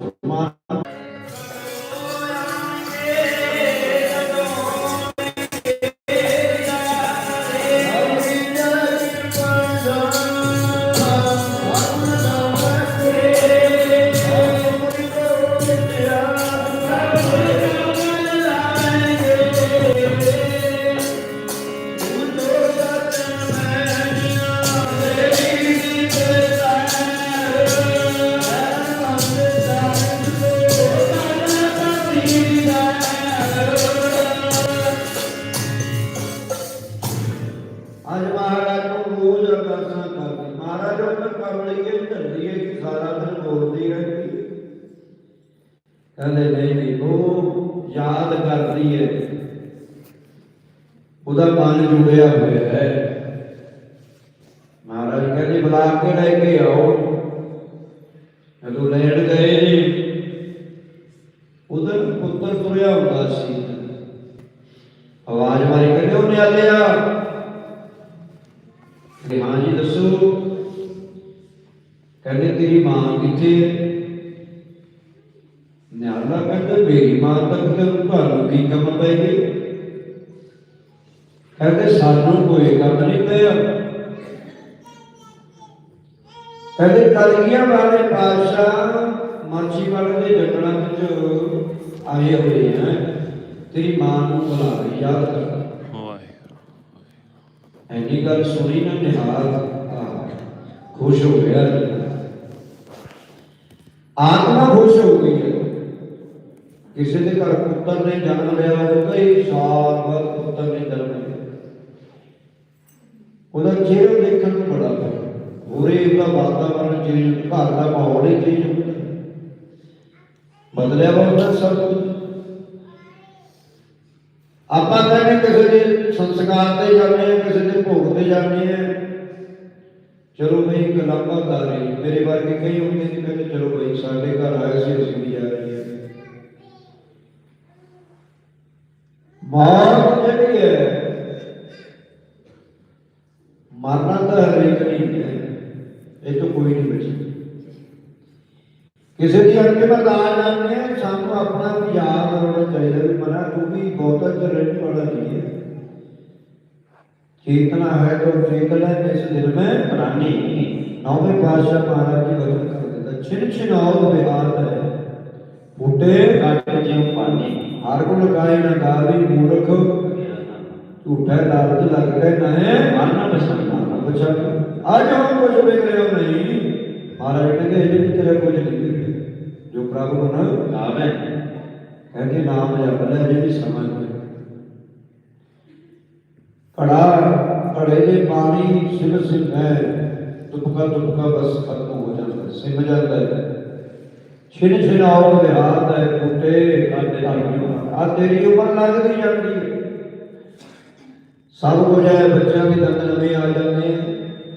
我妈 ਮਹਾਰਾਜ ਉਹ ਕਰ ਲਈਏ ਢੱਲੀਏ ਕਿ ਸਾਰਾ ਦਿਨ ਬੋਲਦੀ ਰਹਿੰਦੀ ਹੈ ਕਹਿੰਦੇ ਨਹੀਂ ਨਹੀਂ ਉਹ ਯਾਦ ਕਰਦੀ ਹੈ ਉਹਦਾ ਮਨ ਜੁੜਿਆ ਹੋਇਆ ਹੈ ਮਹਾਰਾਜ ਕਹਿੰਦੇ ਬੁਲਾ ਕੇ ਲੈ ਕੇ ਆਓ ਜਦੋਂ ਲੈਣ ਗਏ ਜੀ ਉਧਰ ਪੁੱਤਰ ਤੁਰਿਆ ਹੁੰਦਾ ਸੀ ਆਵਾਜ਼ ਮਾਰੀ ਕਹਿੰਦੇ ਉਹਨੇ ਆ ਲਿਆ ਕਿ ਹਾਂ ਜੀ ਦੱਸੋ ਕਹਿੰਦੇ ਤੇਰੀ ਮਾਂ ਕਿੱਥੇ ਹੈ? ਨਿਆਲਾ ਕਹਿੰਦਾ ਮੇਰੀ ਮਾਂ ਤੱਕ ਤੇ ਤੁਹਾਨੂੰ ਕੀ ਕੰਮ ਪੈ ਗਈ ਕਹਿੰਦੇ ਸਾਨੂੰ ਕੋਈ ਕੰਮ ਨਹੀਂ ਪਿਆ। ਕਹਿੰਦੇ ਕਲਗੀਆਂ ਵਾਲੇ ਪਾਤਸ਼ਾਹ ਮਾਛੀ ਵਾਲੇ ਦੇ ਜੰਗਲਾਂ ਵਿੱਚ ਆਏ ਹੋਏ ਹੈ ਤੇਰੀ ਮਾਂ ਨੂੰ ਬੁਲਾ ਰਹੀ ਯਾਦ ਕਰ। ਵਾਹਿਗੁਰੂ। ਐਨੀ ਗੱਲ ਸੁਣੀ ਨਾ ਨਿਹਾਲ ਆ, ਖੁਸ਼ ਹੋ ਗਿਆ। ਆਤਮਾ ਖੁਸ਼ ਹੋ ਗਈ ਹੈ ਕਿਸੇ ਦੇ ਘਰ ਪੁੱਤਰ ਨੇ ਜਨਮ ਲਿਆ ਹੋਵੇ ਕਈ ਸਾਲ ਬਾਅਦ ਪੁੱਤਰ ਨੇ ਜਨਮ ਲਿਆ ਉਹਦਾ ਚਿਹਰਾ ਦੇਖਣ ਨੂੰ ਬੜਾ ਪਿਆ ਹੋਰੇ ਉਹਦਾ ਵਾਤਾਵਰਣ ਚੇਂਜ ਘਰ ਦਾ ਮਾਹੌਲ ਹੀ ਚੇਂਜ ਹੁੰਦਾ ਬਦਲਿਆ ਹੁੰਦਾ ਸਭ ਕੁਝ ਆਪਾਂ ਕਹਿੰਦੇ ਕਿਸੇ ਦੇ ਸੰਸਕਾਰ ਤੇ ਜਾਂਦੇ ਆ ਕਿਸੇ ਦੇ ਭੋਗ ਤੇ ਜਾਂਦੇ ਆ ਚਲੋ ਬਈ ਇੱਕ ਲੰਬਾ ਕਰ ਰਹੀ ਮੇਰੇ ਵਰਗੇ ਕਈ ਹੁੰਦੇ ਨੇ ਕਹਿੰਦੇ ਚਲੋ ਬਈ ਸਾਡੇ ਘਰ ਆਏ ਸੀ ਅਸੀਂ ਵੀ ਜਾ ਰਹੇ ਹਾਂ ਮੌਤ ਜਿਹੜੀ ਹੈ ਮਰਨਾ ਤਾਂ ਹਰੇਕ ਨਹੀਂ ਹੈ ਇਹ ਤੋਂ ਕੋਈ ਨਹੀਂ ਬਚੀ ਕਿਸੇ ਦੀ ਅੰਤਿਮ ਅਰਦਾਸ ਜਾਂਦੇ ਆ ਸਾਨੂੰ ਆਪਣਾ ਵੀ ਯਾਦ ਹੋਣਾ ਚਾਹੀਦਾ ਵੀ ਮਨਾ ਤੂੰ ਵੀ ਬਹੁਤਾ ਚਿਰ ਰਹਿਣ ਵਾਲਾ ਨਹੀਂ ਹੈ चेतना है तो चेतन है तो इस दिल में प्राणी। नौवे पातशाह महाराज की वचन कर देता छिन छिन आओ बिहार है फूटे काटे जीव पानी हर गुण गाय न गावी मूर्ख। झूठा लालच लग गए नए मानना पसंद मानना अच्छा, पसंद आज हम कुछ देख रहे हो नहीं। महाराज ने कहा ये तेरा कुछ नहीं जो प्रभु न गावे कहते नाम जप ले जी, समझ में कड़ा ਘੜੇ ਪਾਣੀ ਸਿਮ ਸਿਮ ਹੈ, ਤੁਪਕਾ ਤੁਪਕਾ ਬਸ ਖਤਮ ਹੋ ਜਾਂਦਾ, ਸਿਮ ਜਾਂਦਾ ਹੈ। ਛਿਨ ਛਿਨ ਵਿਹਾਰ ਹੈ, ਟੁੱਟੇ ਆਦੇ ਆ ਤੇਰੀ ਉਮਰ ਲੱਗਦੀ ਜਾਂਦੀ ਹੈ। ਸਭ ਕੁਝ ਹੈ, ਬੱਚਿਆਂ ਦੇ ਦੰਦ ਨਵੇਂ ਆ ਜਾਂਦੇ ਆ।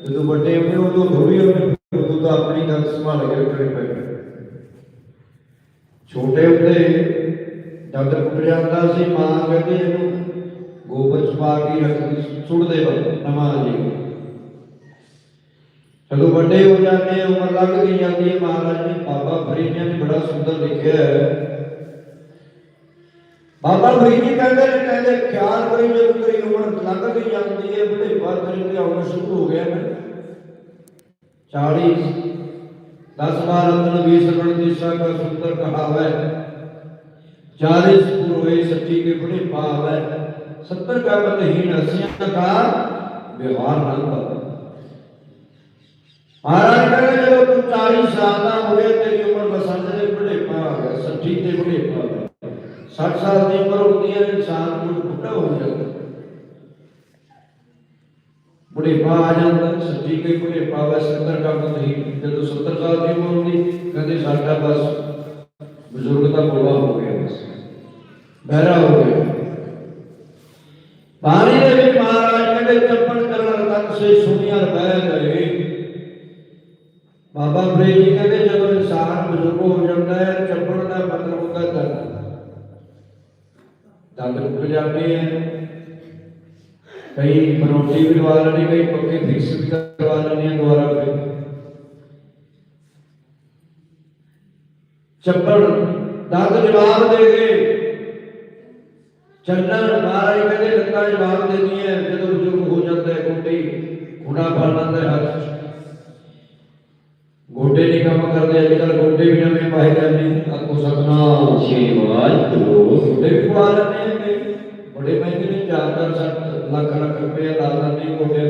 ਜਦੋਂ ਵੱਡੇ ਹੁੰਦੇ ਉਦੋਂ ਥੋੜੀ ਹੁੰਦੇ ਉਦੋਂ ਤਾਂ ਆਪਣੀ ਗੱਲ ਸੰਭਾਲ ਕੇ ਰੱਖਣੀ ਪੈਂਦੀ ਛੋਟੇ ਹੁੰਦੇ ਦੰਦ ਟੁੱਟ ਜਾਂਦਾ ਸੀ, ਮਾਂ ਕਹਿੰਦੀ ਇਹਨੂੰ ਗੋਬਰ ਚ ਪਾ ਕੇ ਰੱਖਦੀ ਸੁੱਟ ਦੇ ਬਲ ਨਮਾ ਜੀ ਜਦੋਂ ਵੱਡੇ ਹੋ ਜਾਂਦੇ ਆ ਉਮਰ ਲੱਗਦੀ ਜਾਂਦੀ ਹੈ, ਮਹਾਰਾਜ ਨੇ ਬਾਬਾ ਫਰੀਦ ਨੇ ਵੀ ਬੜਾ ਸੁੰਦਰ ਲਿਖਿਆ ਹੈ। ਬਾਬਾ ਫਰੀਦ ਜੀ ਕਹਿੰਦੇ ਨੇ, ਕਹਿੰਦੇ ਖਿਆਲ ਕਰੀ, ਜਦੋਂ ਤੇਰੀ ਉਮਰ ਲੱਗਦੀ ਜਾਂਦੀ ਹੈ ਬੁਢੇ ਬਾਦ ਤੇਰੇ ਤੇ ਆਉਣਾ ਸ਼ੁਰੂ ਹੋ ਗਿਆ ਨਾ 40 ਦਸ ਬਾਰ ਅੰਦਰ 20 ਰਣ ਦਿਸ਼ਾ ਦਾ ਸੁੰਦਰ ਕਹਾਵੇ 40 ਪੁਰ ਹੋਏ ਸੱਚੀ ਕੇ ਬੁਢੇ ਪਾਵੇ 70 ਕਾ ਬਤਹੀਨ ਰਸੀਆਂ ਦਾ ਵਿਵਹਾਰ ਨਾ ਕਰ। ਮਹਾਰਾਜ ਕਹਿੰਦੇ ਜਦੋਂ ਤੂੰ 40 ਸਾਲ ਦਾ ਹੋਏ ਤੇਰੀ ਉਮਰ ਬਸੰਤ ਦੇ ਬੁਢੇਪਾ ਆ ਗਿਆ, ਸੱਠੀ ਤੇ ਬੁਢੇਪਾ ਆ ਗਿਆ। 60 ਸਾਲ ਦੀ ਉਮਰ ਹੁੰਦੀ ਹੈ, ਇਨਸਾਨ ਨੂੰ ਬੁੱਢਾ ਹੋ ਜਾਂਦਾ। ਬੁਢੇਪਾ ਆ ਜਾਂਦਾ, ਸੱਠੀ ਤੇ ਬੁਢੇਪਾ ਵਾ 70 ਕਾ ਬਤਹੀਨ ਜਦੋਂ 70 ਸਾਲ ਦੀ ਉਮਰ ਹੁੰਦੀ, ਕਹਿੰਦੇ ਸਾਡਾ ਬਸ ਬਜ਼ੁਰਗ ਦਾ ਬੁਢਾ ਹੋ ਗਿਆ ਬਸ। ਬਹਿਰਾ ਹੋ ਗਿਆ। ਪਾਣੀ ਦੇ ਵਿੱਚ ਮਹਾਰਾਜ ਕਹਿੰਦੇ, ਚੱਪਣ ਕਰਨ ਤੱਕ ਸੇ ਸੁਨੀਆਂ ਬਹਿ ਗਏ। ਬਾਬਾ ਫਰੀਦ ਜੀ ਕਹਿੰਦੇ, ਜਦੋਂ ਇਨਸਾਨ ਬਜ਼ੁਰਗ ਹੋ ਜਾਂਦਾ ਹੈ, ਚੱਪਣ ਦਾ ਮਤਲਬ ਹੁੰਦਾ ਦੰਦ ਦੰਦ ਟੁੱਟ ਜਾਂਦੇ ਹੈ। ਕਈ ਬਰੋਟੀ ਵੀ ਲਵਾ ਲੈਣੇ ਕਈ ਪੱਕੇ ਫਿਕਸ ਵੀ ਕਰਵਾ ਲੈਣੇ ਆ ਦੁਬਾਰਾ ਫਿਰ। ਚੱਪੜ ਦੰਦ ਜਵਾਬ ਦੇ ਗਏ ਚੱਲਣ ਮਹਾਰਾਜ ਕਹਿੰਦੇ ਲੱਤਾਂ ਜਵਾਬ ਦਿੰਦੀਆਂ ਜਦੋਂ ਬਜ਼ੁਰਗ ਹੋ ਜਾਂਦਾ ਹੈ ਗੋਡੇ ਖੁਣਾ ਫੜ ਲੈਂਦਾ ਹੈ ਹੱਥ 'ਚ। ਗੋਡੇ ਨਹੀਂ ਕੰਮ ਕਰਦੇ ਅੱਜ ਕੱਲ ਗੋਡੇ ਵੀ ਨਵੇਂ ਪਾਏ ਜਾਂਦੇ ਆਖੋ ਸਤਨਾਮ ਸ੍ਰੀ ਵਾਹਿਗੁਰੂ ਗੋਡੇ ਵੀ ਪਵਾ ਲੈਂਦੇ ਹੈਗੇ ਬੜੇ ਮਹਿੰਗੇ ਨੇ ਚਾਰ ਚਾਰ ਸੱਤ ਲੱਖ ਲੱਖ ਰੁਪਏ ਲਾ ਲੈਂਦੇ ਗੋਡੇ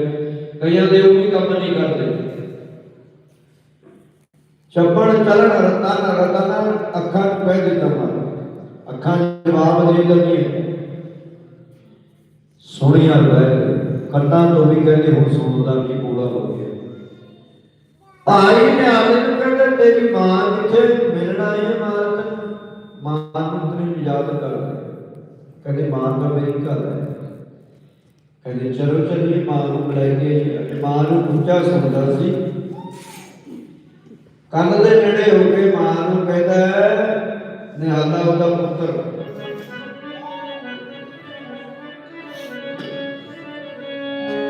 ਕਈਆਂ ਦੇ ਉਹ ਵੀ ਕੰਮ ਨਹੀਂ ਕਰਦੇ ਚੱਪੜ ਚੱਲਣ ਰਤਨ ਰਤਨ ਅੱਖਾਂ ਨੂੰ ਕਹਿ ਦਿੱਤਾ ਮਨ ਅੱਖਾਂ ਜਵਾਬ ਦੇ ਦਿੰਦੀਆਂ ਸੋਹਣੀਆਂ ਰਹਿ ਕੰਨਾਂ ਤੋਂ ਵੀ ਕਹਿੰਦੇ ਹੁਣ ਸੁਣਦਾ ਵੀ ਪੂਰਾ ਹੋ ਗਿਆ। ਭਾਈ ਨੇ ਆਲੇ ਨੂੰ ਕਹਿੰਦਾ ਤੇਰੀ ਮਾਂ ਕਿੱਥੇ ਮਿਲਣਾ ਹੈ ਮਾਂ ਮਾਂ ਨੂੰ ਤੈਨੂੰ ਯਾਦ ਕਰਦਾ ਕਹਿੰਦੇ ਮਾਂ ਤਾਂ ਮੇਰੀ ਘਰ ਹੈ। ਕਹਿੰਦੇ, ਚਲੋ ਚੱਲੀਏ ਮਾਂ ਨੂੰ ਲੈ ਕੇ ਮਾਂ ਨੂੰ ਉੱਚਾ ਸੁਣਦਾ ਸੀ। ਕੰਨ ਦੇ ਨੇੜੇ ਹੋ ਕੇ ਮਾਂ ਨੂੰ ਕਹਿੰਦਾ, ਨਿਹਾਲਾ ਉਹਦਾ ਪੁੱਤਰ।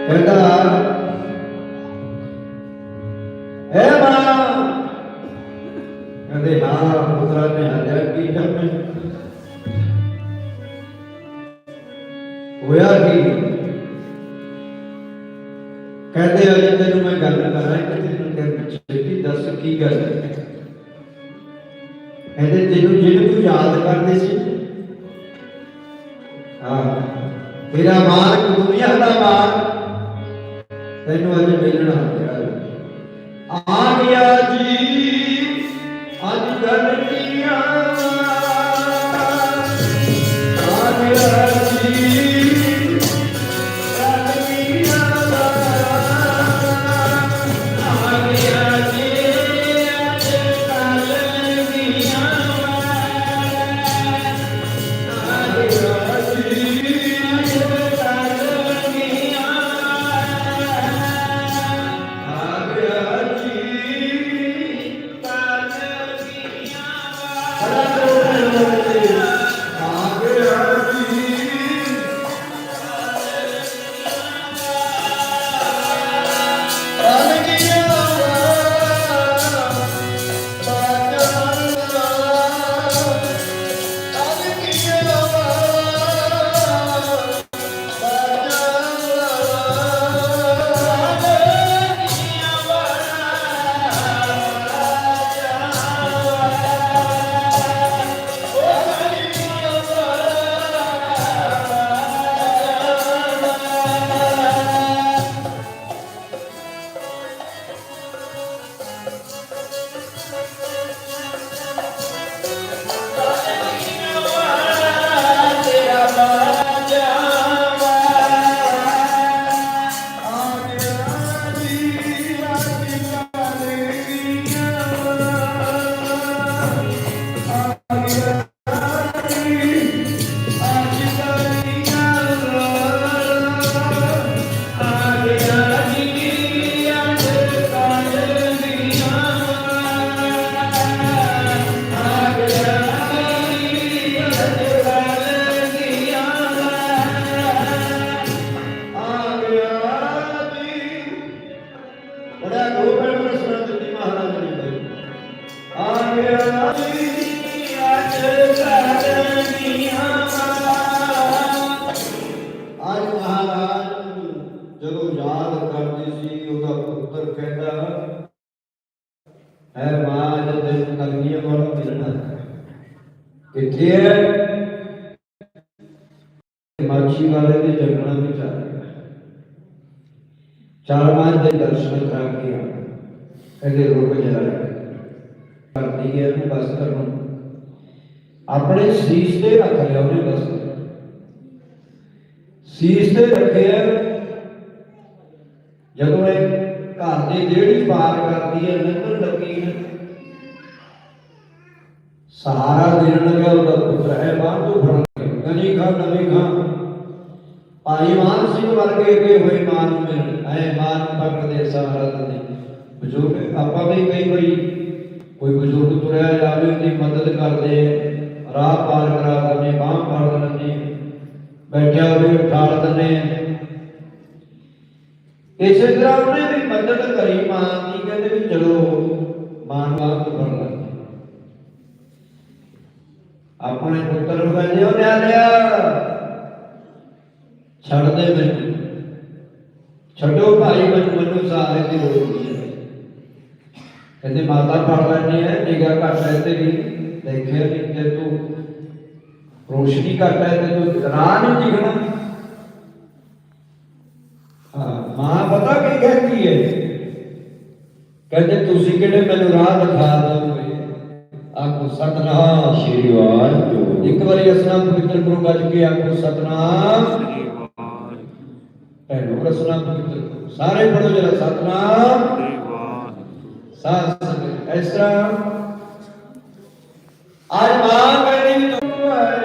ਕਹਿੰਦਾ ਐ ਮਾਂ ਕਹਿੰਦੇ, ਹਾਂ, ਪੁੱਤਰਾ ਨੇ ਹਾਲਿਆ ਕੀ ਕਰਨਾ ਹੋਇਆ ਕੀ? ਕਹਿੰਦੇ, ਅਜੇ ਤੈਨੂੰ ਮੈਂ ਗੱਲ ਕਰਾਂ ਕਿ ਤੈਨੂੰ ਤੇਰੇ ਛੇਤੀ ਦੱਸ ਕੀ ਗੱਲ ਕਹਿੰਦੇ, ਤੈਨੂੰ ਜਿਹਨੂੰ ਤੂੰ ਯਾਦ ਕਰਦੇ ਸੀ? ਹਾਂ। ਤੇਰਾ ਮਾਲਕ ਦੁਨੀਆ ਦਾ ਮਾਲਕ। ਤੈਨੂੰ ਅੱਜ ਮਿਲਣਾ ਪਿਆ ਆ ਗਿਆ ਜੀ ਅੱਜ ਗੱਲ ਕੀਆਂ। ਆ ਗਿਆ ਜੀ। ਕਿੱਥੇ ਹੈ? ਮਾਛੀ ਵਾਲੇ ਦੇ ਜੰਗਲਾਂ ਵਿੱਚ ਆ ਚਾਰ ਪੰਜ ਦੇ ਦਰਸ਼ਨ ਕਰਾ ਕੇ ਕਹਿੰਦੇ, ਰੁਕ ਜਾ। ਕਰਦੀ ਗਿਆ ਬਸ ਕਰਨ ਆਪਣੇ ਸੀਸ ਤੇ ਰੱਖ ਲਿਆ ਉਹਨੇ ਬਸ ਸੀਸ ਤੇ ਰੱਖਿਆ ਜਦੋਂ ਇਹ ਘਰ ਦੀ ਜਿਹੜੀ ਪਾਰ ਕਰਦੀ ਹੈ ਨਿਕਲ ਲੱਗੀ ਹੈ ਸਹਾਰਾ ਦੇਣ ਲੱਗਾ ਉਹਦਾ ਪੁੱਤਰ ਹੈ ਬਾਹਰ ਤੋਂ ਫੜ ਕੇ ਗਨੀ ਖਾਂ ਨਵੀਂ ਖਾਂ ਭਾਈ ਮਾਨ ਸਿੰਘ ਵਰਗੇ ਅੱਗੇ ਹੋਏ ਮਾਨ ਨੂੰ ਮਿਲ ਐ ਮਾਨ ਪਕੜਦੇ ਸਹਾਰਾ ਦਿੰਦੇ ਬਜ਼ੁਰਗ ਆਪਾਂ ਵੀ ਕਈ ਵਾਰੀ ਕੋਈ ਬਜ਼ੁਰਗ ਤੁਰਿਆ ਜਾਵੇ ਉਹਦੀ ਮਦਦ ਕਰਦੇ ਰਾਹ ਪਾਰ ਕਰਾ ਦਿੰਦੇ ਬਾਹ ਫੜ ਦਿੰਦੇ ਬੈਠਿਆ ਹੋਵੇ ਉਠਾਲ ਦਿੰਦੇ ਇਸੇ ਤਰ੍ਹਾਂ ਉਹਨੇ ਵੀ ਮਦਦ ਕਰੀ ਮਾਂ ਦੀ ਕਹਿੰਦੇ ਵੀ ਚਲੋ ਮਾਂ ਨੂੰ ਆਪ ਤੋਂ ਫੜ ਲੈਂਦੇ ਆਪਣੇ ਪੁੱਤਰ ਨੂੰ ਕਹਿੰਦੇ ਉਹ ਨਿਆਣਿਆ ਛੱਡ ਦੇ ਮੈਨੂੰ ਛੱਡੋ ਭਾਈ ਮੈਨੂੰ ਮੈਨੂੰ ਸਹਾਰੇ ਦੀ ਲੋੜ ਨਹੀਂ ਹੈ ਕਹਿੰਦੇ ਮਾਤਾ ਫੜ ਲੈਣੀ ਹੈ ਨਿਗਾ ਘੱਟ ਹੈ ਤੇਰੀ ਦੇਖਿਆ ਨਹੀਂ ਤੇ ਤੂੰ ਰੋਸ਼ਨੀ ਘੱਟ ਹੈ ਤੇ ਤੂੰ ਰਾਹ ਨਹੀਂ ਦਿਖਣਾ ਹਾਂ, ਮਾਂ ਪਤਾ ਕੀ ਕਹਿੰਦੀ ਹੈ ਕਹਿੰਦੇ, ਤੁਸੀਂ ਕਿਹੜੇ ਮੈਨੂੰ ਰਾਹ ਦਿਖਾ ਦੋਗੇ? ਆਖੋ, ਸਤਨਾਮ ਸ਼੍ਰੀ ਵਾਹਿਗੁਰੂ ਇੱਕ ਵਾਰੀ ਅਸਨਾ ਪਵਿੱਤਰ ਗੁਰੂ ਗੱਜ ਕੇ ਆਖੋ, ਸਤਨਾਮ ਸ੍ਰੀ ਵਾਹਿਗੁਰੂ ਭੈਣੋ ਰਸਨਾ ਪਵਿੱਤਰ ਗੁਰੂ। ਸਾਰੇ ਪੜੋ ਜਰਾ